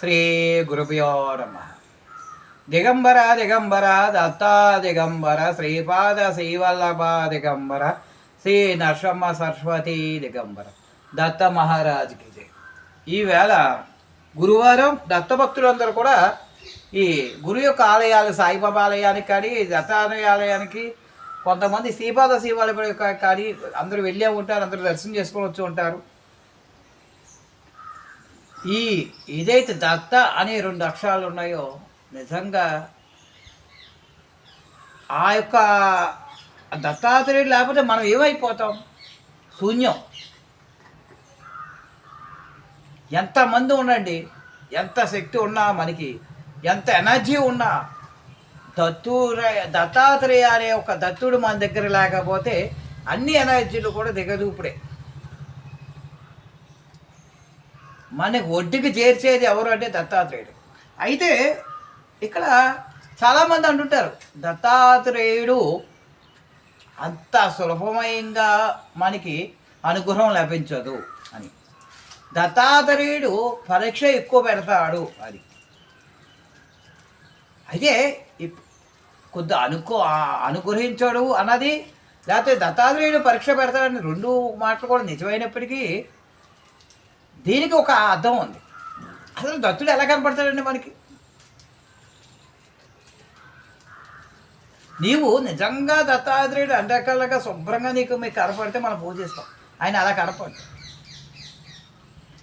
శ్రీ గురుభ్యో నమ. దిగంబర దిగంబర దత్తా దిగంబర శ్రీపాద శ్రీవల్లభ దిగంబర శ్రీ నరసమ్మ సరస్వతి దిగంబర. దత్త మహారాజ్కి జై. ఈవేళ గురువారం దత్త భక్తులందరూ కూడా ఈ గురు యొక్క ఆలయాలు సాయిబాబా ఆలయానికి కానీ దత్తాలయాలయానికి కొంతమంది శ్రీపాద శివాలయం కానీ అందరూ వెళ్ళే ఉంటారు అందరూ దర్శనం చేసుకొని వచ్చి ఉంటారు. ఈ ఏదైతే దత్త అనే రెండు అక్షరాలు ఉన్నాయో నిజంగా ఆ యొక్క దత్తాత్రేయుడు లేకపోతే మనం ఏమైపోతాం? శూన్యం. ఎంతమంది ఉండండి ఎంత శక్తి ఉన్నా మనకి ఎంత ఎనర్జీ ఉన్నా దత్తుర దత్తాత్రేయ అనే ఒక దత్తుడు మన దగ్గర లేకపోతే అన్ని ఎనర్జీలు కూడా దిగదూపుడే మనకి ఒడ్డుకి చేర్చేది ఎవరు అంటే దత్తాత్రేయుడు. అయితే ఇక్కడ చాలామంది అంటుంటారు దత్తాత్రేయుడు అంత సులభమయంగా మనకి అనుగ్రహం లభించదు అని. దత్తాత్రేయుడు పరీక్ష ఎక్కువ పెడతాడు అది. అయితే ఇప్- కొద్ది అనుకో అనుగ్రహించడు అనుగ్రహించాడు అన్నది లేకపోతే దత్తాత్రేయుడు పరీక్ష పెడతాడని రెండు మాటలు కూడా నిజమైనప్పటికీ దీనికి ఒక అర్థం ఉంది. అసలు దత్తుడు ఎలా కనపడతాడండి మనకి? నీవు నిజంగా దత్తాత్రేయుడు అండకల్లగా శుభ్రంగా నీకు మీకు కనపడితే మనం పూజిస్తాం ఆయన అలా కనపడు.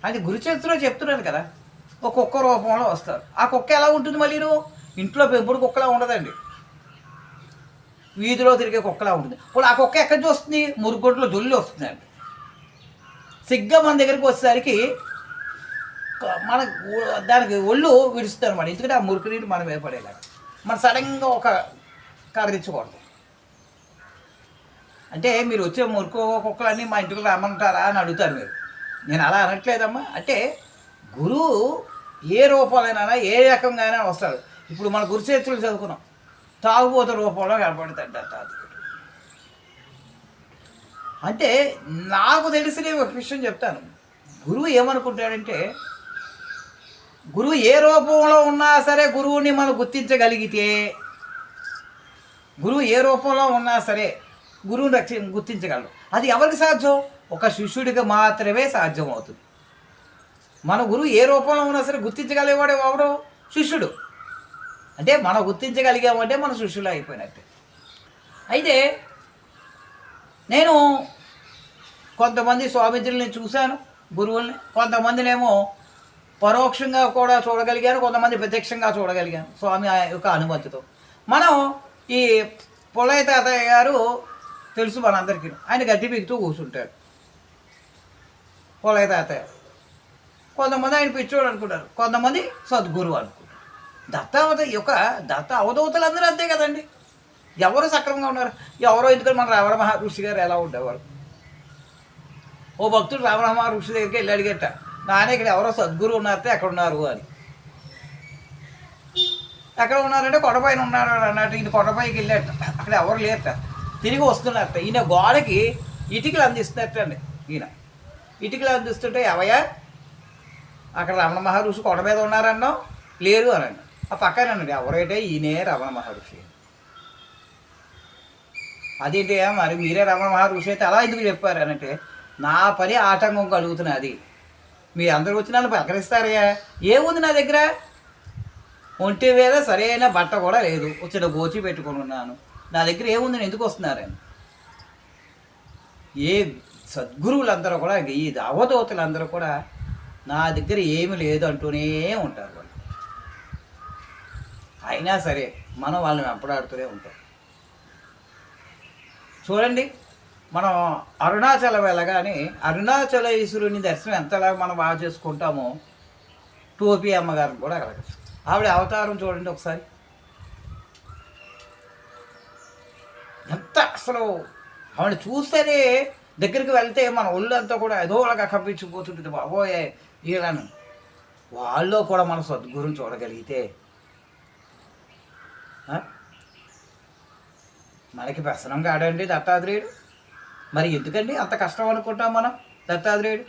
అది గురుచరిత్రలో చెప్తున్నాను కదా ఒక కుక్క రూపంలో వస్తారు ఆ కుక్క ఎలా ఉంటుంది మళ్ళీ నువ్వు? ఇంట్లో పెంపుడు కుక్కలా ఉండదండి. వీధిలో తిరిగే కుక్కలా ఉంటుంది. ఇప్పుడు ఆ కుక్క ఎక్కడ చూస్తుంది? మురుగుంట్లో జొల్లి వస్తుందండి. సిగ్గా మన దగ్గరికి వచ్చేసరికి మన దానికి ఒళ్ళు విడుస్తుంది అనమాట ఎందుకంటే ఆ మురికి నీళ్ళు మనం ఏర్పడేలాగా మనం సడన్గా ఒక కర్రించకూడదు అంటే మీరు వచ్చే మురుకు కుక్కలన్నీ మా ఇంటికి రమ్మంటారా అని అడుగుతారు మీరు. నేను అలా అనట్లేదమ్మా. అంటే గురువు ఏ రూపాలైనా ఏ రకంగా అయినా వస్తాడు. ఇప్పుడు మన గురుచేతులు చదువుకున్నాం. తాగుబోత రూపంలో కనపడతాడు దత్తాత్రేయుడు అంటే నాకు తెలిసిన ఒక విషయం చెప్తాను. గురువు ఏమనుకుంటాడంటే గురువు ఏ రూపంలో ఉన్నా సరే గురువుని మనం గుర్తించగలిగితే గురువు ఏ రూపంలో ఉన్నా సరే గురువుని రక్ష గుర్తించగలరు అది ఎవరికి సాధ్యం? ఒక శిష్యుడికి మాత్రమే సాధ్యం అవుతుంది. మన గురువు ఏ రూపంలో ఉన్నా సరే గుర్తించగలిగేవాడు ఎవడు? శిష్యుడు. అంటే మనం గుర్తించగలిగామంటే మన శిష్యులు అయిపోయినట్టే. అయితే నేను కొంతమంది స్వామిత్రుల్ని చూశాను గురువుల్ని. కొంతమందినేమో పరోక్షంగా కూడా చూడగలిగాను కొంతమంది ప్రత్యక్షంగా చూడగలిగాను స్వామి యొక్క అనుమతితో. మనం ఈ పుల్లయ్య తాతయ్య గారు తెలుసు మనందరికీ. ఆయన గట్టి పీకుతూ కూర్చుంటాడు. పుల్లయ్య తాతయ్య. కొంతమంది ఆయన పిచ్చోడు అనుకుంటారు కొంతమంది సద్గురువు అనుకుంటారు. దత్తావత యొక్క దత్త అవధూతలు అందరూ అంతే కదండి. ఎవరు సక్రమంగా ఉన్నారు? ఎవరో ఎందుకంటే మన రావణ మహర్షి గారు ఎలా ఉండేవారు? ఓ భక్తుడు రావణ మహర్షి దగ్గరికి వెళ్ళి అడిగట నానే ఇక్కడ ఎవరో సద్గురు ఉన్నారంటే ఎక్కడ ఉన్నారు? అని. ఎక్కడ ఉన్నారంటే కొండపైన ఉన్నారు అన్నట్టు ఈయన కొండపైకి వెళ్ళాట అక్కడ ఎవరు లేరట తిరిగి వస్తున్నారట. ఈయన గోడకి ఇటుకలు అందిస్తున్నట్టండి ఈయన. ఇటుకలు అందిస్తుంటే ఎవయా అక్కడ రమణ మహర్షి కొండ మీద ఉన్నారన్నో లేరు అనండి ఆ పక్కనేనండి ఎవరైతే ఈయనే రమణ మహర్షి అదేంటి మరి మీరే రమణ మహర్షి అయితే అలా ఎందుకు చెప్పారు అనంటే నా పని ఆటంకం కలుగుతున్నది మీ అందరూ వచ్చి నన్ను పలకరిస్తారయ్యా ఏముంది నా దగ్గర? ఒంటి మీద సరైన బట్ట కూడా లేదు. వచ్చిన గోచి పెట్టుకొని ఉన్నాను. నా దగ్గర ఏముంది? నేను ఎందుకు వస్తున్నారని ఏ సద్గురువులందరూ కూడా ఈ అవధూతలందరూ కూడా నా దగ్గర ఏమి లేదు అంటూనే ఉంటారు వాళ్ళు. అయినా సరే మనం వాళ్ళని వెంపడాడుతూనే ఉంటాం. చూడండి మనం అరుణాచలం వెళ్ళగానే అరుణాచల ఈశ్వరుని దర్శనం ఎంతలా మనం బాగా చేసుకుంటామో టోపీ అమ్మగారిని కూడా కలగచ్చు ఆవిడ అవతారం చూడండి ఒకసారి. ఎంత అసలు ఆవిడ చూస్తేనే దగ్గరికి వెళ్తే మన ఒళ్ళంతా కూడా ఏదో ఏదోలాగా కప్పించిపోతుంటుంది బాబోయే వీళ్ళను వాళ్ళు కూడా మన సద్గురుని చూడగలిగితే మనకి వ్యసనం కాడండి దత్తాత్రేయుడు. మరి ఎందుకండి అంత కష్టం అనుకుంటాం మనం దత్తాత్రేయుడు?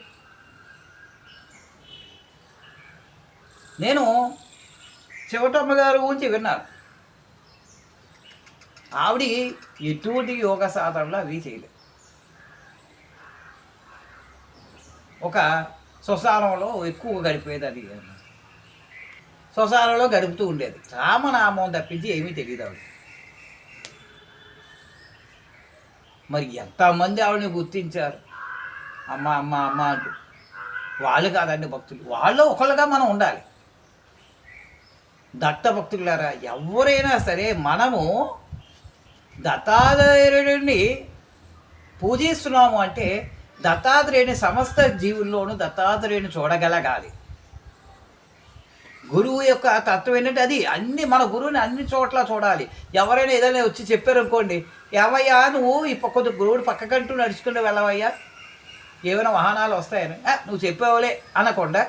నేను చివటమ్మ గారు గురించి విన్నాను. ఆవిడ ఎటువంటి యోగ సాధనలు అవి చేయలేదు. ఒక శ్మశానంలో ఎక్కువ గడిపేది అది. శ్మశానంలో గడుపుతూ ఉండేది. రామనామం తప్పించి ఏమీ తెలియదు ఆవిడ మరి ఎంతమంది ఆవిడని గుర్తించారు? అమ్మ అమ్మ అమ్మ అంటూ. వాళ్ళు కాదండి భక్తులు. వాళ్ళు ఒకళ్ళుగా మనం ఉండాలి. దత్త భక్తులారా ఎవరైనా సరే మనము దత్తాత్రేయుడిని పూజిస్తున్నాము అంటే దత్తాత్రేయుని సమస్త జీవుల్లోనూ దత్తాత్రేయుని చూడగలగాలి. గురువు యొక్క తత్వం ఏంటంటే అది అన్ని మన గురువుని అన్ని చోట్ల చూడాలి. ఎవరైనా ఏదైనా వచ్చి చెప్పారు అనుకోండి ఏవయ్యా నువ్వు ఈ పక్క గురువుడు పక్కకంటూ నడుచుకుంటూ వెళ్ళవయ్యా? ఏమైనా వాహనాలు వస్తాయని? నువ్వు చెప్పావులే అనకుండా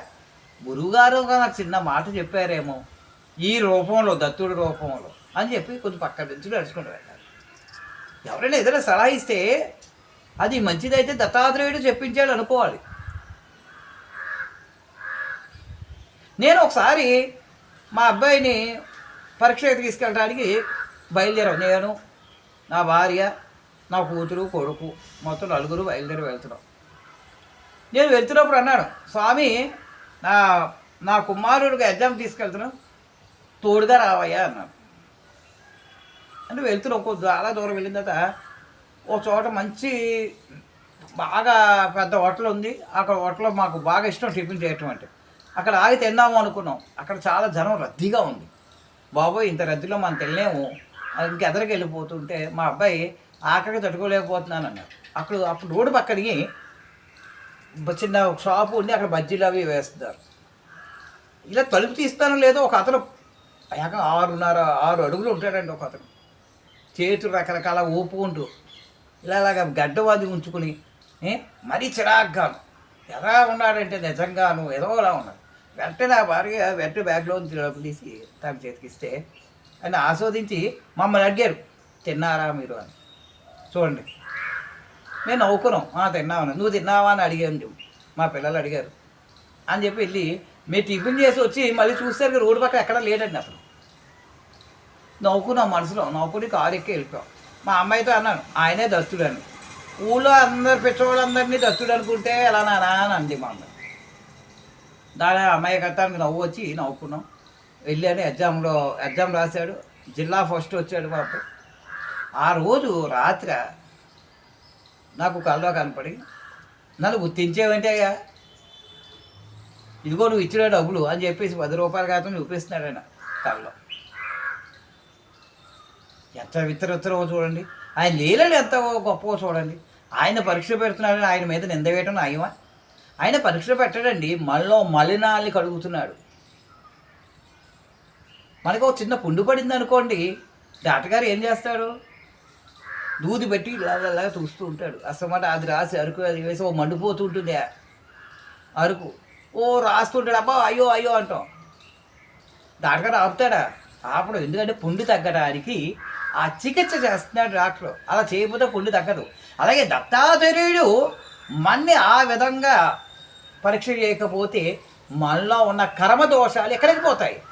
గురువుగారు నాకు చిన్న మాట చెప్పారేమో ఈ రూపంలో దత్తుడి రూపంలో అని చెప్పి కొంచెం పక్క నుంచి నడుచుకుంటూ వెళ్ళాలి. ఎవరైనా ఏదైనా సలహా ఇస్తే అది మంచిదైతే దత్తాత్రేయుడు చెప్పించాడు అనుకోవాలి. నేను ఒకసారి మా అబ్బాయిని పరీక్ష తీసుకెళ్ళడానికి బయలుదేరాం. నేను నా భార్య నా కూతురు కొడుకు మొత్తం నలుగురు బయలుదేరి వెళ్తున్నాం. నేను వెళ్తున్నప్పుడు అన్నాడు స్వామి నా నా కుమారుడికి ఎగ్జామ్ తీసుకెళ్తున్నాను తోడుగా రావయ్యా అన్నాడు. అంటే వెళ్తున్నాం ఒక చాలా దూరం వెళ్ళిన తర్వాత ఒక చోట మంచి బాగా పెద్ద హోటల్ ఉంది. అక్కడ హోటల్లో మాకు బాగా ఇష్టం టిఫిన్ చేయటం అంటే. అక్కడ ఆగి తిందాము అనుకున్నాం. అక్కడ చాలా జనం రద్దీగా ఉంది. బాబోయ్ ఇంత రద్దీలో మనం తినలేము. ఇంకెదరికి వెళ్ళిపోతుంటే మా అబ్బాయి ఆఖరికి తట్టుకోలేకపోతున్నాను అన్నాడు. అక్కడ అప్పుడు రోడ్డు పక్కడికి బ- చిన్న షాపు ఉంది. అక్కడ బజ్జీలు అవి వేస్తున్నారు. ఇలా తలుపు తీస్తానో లేదో ఒక అతను ఏకంగా ఆరున్నర ఆరు అడుగులు ఉంటాడండి ఒక అతను. చేతులు రకరకాల ఊపుకుంటూ ఇలా ఇలాగ గడ్డవాది ఉంచుకుని మరీ చిరాగ్గా ఎలా ఉన్నాడంటే నిజంగాను ఏదోలా ఉన్నాడు. వెంటనే ఆ భార్య వెంట బ్యాగ్లో నుంచి తీసి తన చేతికిస్తే అని ఆస్వాదించి మమ్మల్ని అడిగారు. తిన్నారా మీరు? అని. చూడండి నేను నవ్వుకున్నాం. "ఆ, తిన్నామని నువ్వు తిన్నావా? అని అడిగాను మా పిల్లలు అడిగారు. అని చెప్పి వెళ్ళి మీరు టిఫిన్ చేసి వచ్చి మళ్ళీ చూస్తారు రోడ్డు పక్కన ఎక్కడ లేడండి అసలు. నవ్వుకున్నాం మనసులో. నవ్వుకుని కారు ఎక్కి వెళ్ళిపోయాం. మా అమ్మాయితో అన్నాను ఆయనే దస్తుడు అని. ఊళ్ళో అందరు పెట్టుకోవాళ్ళందరినీ దత్తుడు అనుకుంటే ఎలా నానా అని అంది మా అందరు దాని అమ్మాయి నవ్వు వచ్చి నవ్వుకున్నాం. వెళ్ళాను ఎగ్జామ్లో ఎగ్జామ్ రాశాడు. జిల్లా ఫస్ట్ వచ్చాడు మాకు. ఆ రోజు రాత్రి నాకు కళ్ళలో కనపడి నన్ను గుర్తించేవంటే ఇదిగో నువ్వు ఇచ్చిన డబ్బులు అని చెప్పేసి పది రూపాయల కాతం చూపిస్తున్నాడు ఆయన కళ్ళలో ఎంత విత్తరొత్తరో చూడండి. ఆయన లీలలు ఎంత గొప్పవో చూడండి. ఆయన పరీక్ష పెడుతున్నాడని ఆయన మీద నింద వేయటం నయమా ఆయన పరీక్ష పెట్టడండి మనలో మలినాల్ని కడుగుతున్నాడు. మనకు ఒక చిన్న పుండు పడింది అనుకోండి డాక్టర్ గారు ఏం చేస్తాడు? దూది పెట్టి ఇలాగ చూస్తూ ఉంటాడు. అసమాట అది రాసి అరుకు అది వేసి ఓ మండిపోతూ ఉంటుంది అరుకు. ఓ రాస్తుంటాడు అబ్బా అయ్యో అయ్యో అంటాం. డాక్టర్ గారు ఆపుతాడా? ఆపడం ఎందుకంటే పుండు తగ్గడానికి ఆ చికిత్స చేస్తున్నాడు డాక్టర్. అలా చేయకపోతే పుండు తగ్గదు. అలాగే దత్తాత్రేయుడు మన్ని ఆ విధంగా పరీక్ష చేయకపోతే మనలో ఉన్న కర్మ దోషాలు ఎక్కడికి పోతాయి?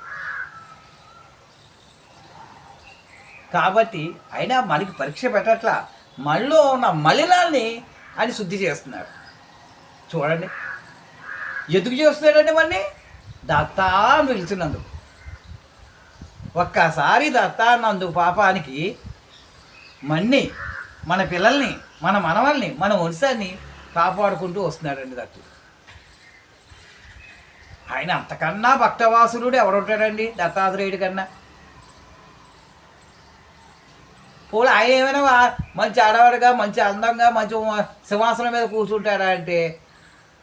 కాబట్టి అయినా మనకి పరీక్ష పెట్టట్లా. మనలో ఉన్న మలినాల్ని అని శుద్ధి చేస్తున్నాడు. చూడండి. ఎందుకు చేస్తున్నాడండి మన్ని? దత్తా అని పిలిచినందుకు. ఒక్కసారి దత్తా అన్నందుకు పాపానికి మన్ని మన పిల్లల్ని మన మనవల్ని మన వంశాన్ని కాపాడుకుంటూ వస్తున్నాడండి దత్తుడు ఆయన అంతకన్నా భక్తవాసులుడు ఎవడుంటాడండి దత్తాత్రేయుడి కన్నా. పోలీ ఆయన ఏమైనా మంచి ఆడవాడిగా మంచి అందంగా మంచి సింహాసనం మీద కూర్చుంటాడా అంటే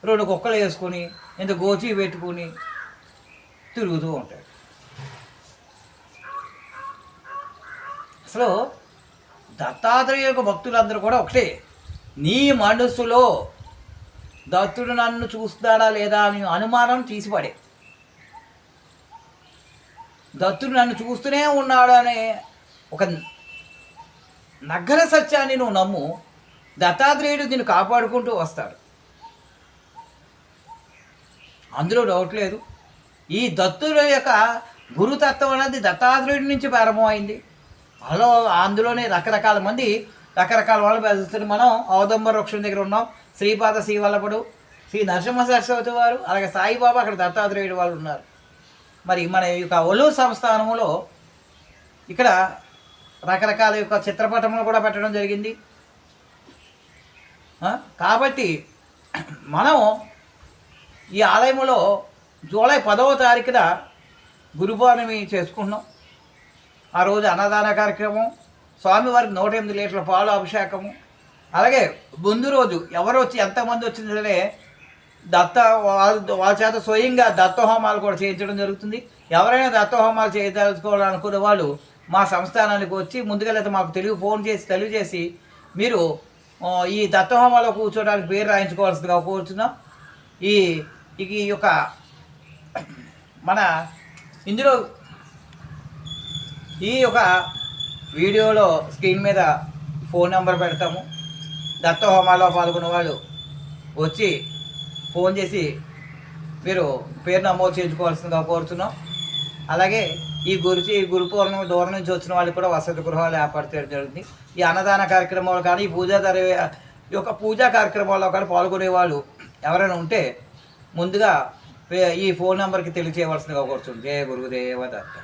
రెండు కుక్కలు వేసుకుని ఇంత గోచి పెట్టుకుని తిరుగుతూ ఉంటాడు. అసలు దత్తాత్రేయ యొక్క భక్తులందరూ కూడా ఒకటే. నీ మనసులో దత్తుడు నన్ను చూస్తాడా లేదా అని అనుమానం తీసిపడే. దత్తుడు నన్ను చూస్తూనే ఉన్నాడు అనే ఒక నగ్గర సత్యాన్ని నువ్వు నమ్ము. దత్తాత్రేయుడు దీన్ని కాపాడుకుంటూ వస్తాడు. అందులో డౌట్ లేదు. ఈ దత్తుల యొక్క గురుతత్వం అనేది దత్తాత్రేయుడి నుంచి ప్రారంభమైంది. అలా అందులోనే రకరకాల మంది రకరకాల వాళ్ళు పెరుగుతున్నారు మనం అవదంబర వృక్షం దగ్గర ఉన్నాం. శ్రీపాద శ్రీవల్లభుడు శ్రీ నరసింహ సరస్వతి వారు అలాగే సాయిబాబా అక్కడ దత్తాత్రేయుడు వాళ్ళు ఉన్నారు. మరి మన యొక్క ఒలూరు సంస్థానంలో ఇక్కడ రకరకాల యొక్క చిత్రపటములు కూడా పెట్టడం జరిగింది. కాబట్టి మనం ఈ ఆలయంలో జూలై పదవ తారీఖున గురుపౌర్ణమి చేసుకుంటున్నాం. ఆ రోజు అన్నదాన కార్యక్రమం స్వామివారికి నూట ఎనిమిది లీటర్ల పాలు అభిషేకము. అలాగే ముందు రోజు ఎవరు వచ్చి ఎంతమంది వచ్చింది సరే దత్త వాళ్ళ వాళ్ళ చేత స్వయంగా దత్తహోమాలు కూడా చేయించడం జరుగుతుంది. ఎవరైనా దత్తహోమాలు చేయదలుచుకోవాలనుకునే వాళ్ళు మా సంస్థానానికి వచ్చి ముందుగా లేదా మాకు తెలివి ఫోన్ చేసి తెలియజేసి మీరు ఈ దత్తహోమాలో కూర్చోడానికి పేరు రాయించుకోవాల్సిందిగా కోరుతున్నాం ఈ ఈ యొక్క మన ఇందులో ఈ యొక్క వీడియోలో స్క్రీన్ మీద ఫోన్ నెంబర్ పెడతాము. దత్త హోమాలో పాల్గొన్న వాళ్ళు వచ్చి ఫోన్ చేసి మీరు పేరు నమోదు చేయించుకోవాల్సిందిగా కోరుతున్నాం అలాగే ఈ గురించి ఈ గురు పూర్ణం దూరం నుంచి వచ్చిన వాళ్ళకి కూడా వసతి గృహాలు ఏర్పాటు జరుగుతుంది. ఈ అన్నదాన కార్యక్రమాలు కానీ ఈ పూజా ధర ఈ యొక్క పూజా కార్యక్రమాల్లో కానీ పాల్గొనే వాళ్ళు ఎవరైనా ఉంటే ముందుగా పే- ఈ ఫోన్ నెంబర్కి తెలియజేయవలసిందిగా కోరుతుంది జయ గురుదేవ దత్త.